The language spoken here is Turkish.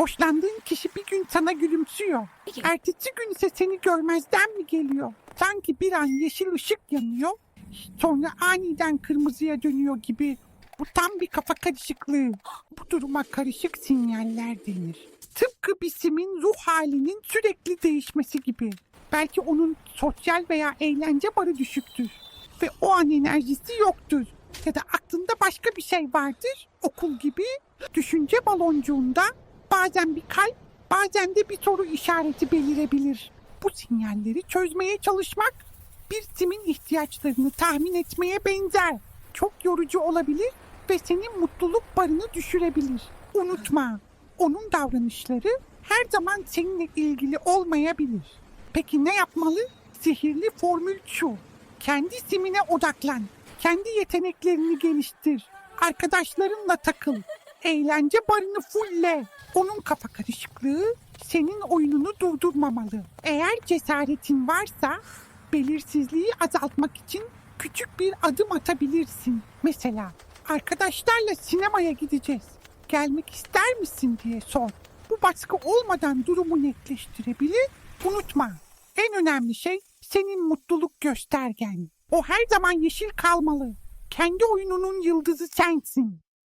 Hoşlandığın kişi bir gün sana gülümsüyor. Ertesi gün ise seni görmezden mi geliyor? Sanki bir an yeşil ışık yanıyor. Sonra aniden kırmızıya dönüyor gibi. Bu tam bir kafa karışıklığı. Bu duruma karışık sinyaller denir. Tıpkı bir simin ruh halinin sürekli değişmesi gibi. Belki onun sosyal veya eğlence barı düşüktür. Ve o an enerjisi yoktur. Ya da aklında başka bir şey vardır. Okul gibi. Düşünce baloncuğunda bazen bir kalp, bazen de bir soru işareti belirebilir. Bu sinyalleri çözmeye çalışmak bir simin ihtiyaçlarını tahmin etmeye benzer. Çok yorucu olabilir ve senin mutluluk barını düşürebilir. Unutma, onun davranışları her zaman seninle ilgili olmayabilir. Peki ne yapmalı? Sihirli formül şu. Kendi simine odaklan. Kendi yeteneklerini geliştir. Arkadaşlarınla takıl. Eğlence barını fulle. Onun kafa karışıklığı senin oyununu durdurmamalı. Eğer cesaretin varsa belirsizliği azaltmak için küçük bir adım atabilirsin. Mesela arkadaşlarla sinemaya gideceğiz. Gelmek ister misin diye sor. Bu baskı olmadan durumu netleştirebilir. Unutma. En önemli şey senin mutluluk göstergen. O her zaman yeşil kalmalı. Kendi oyununun yıldızı sensin.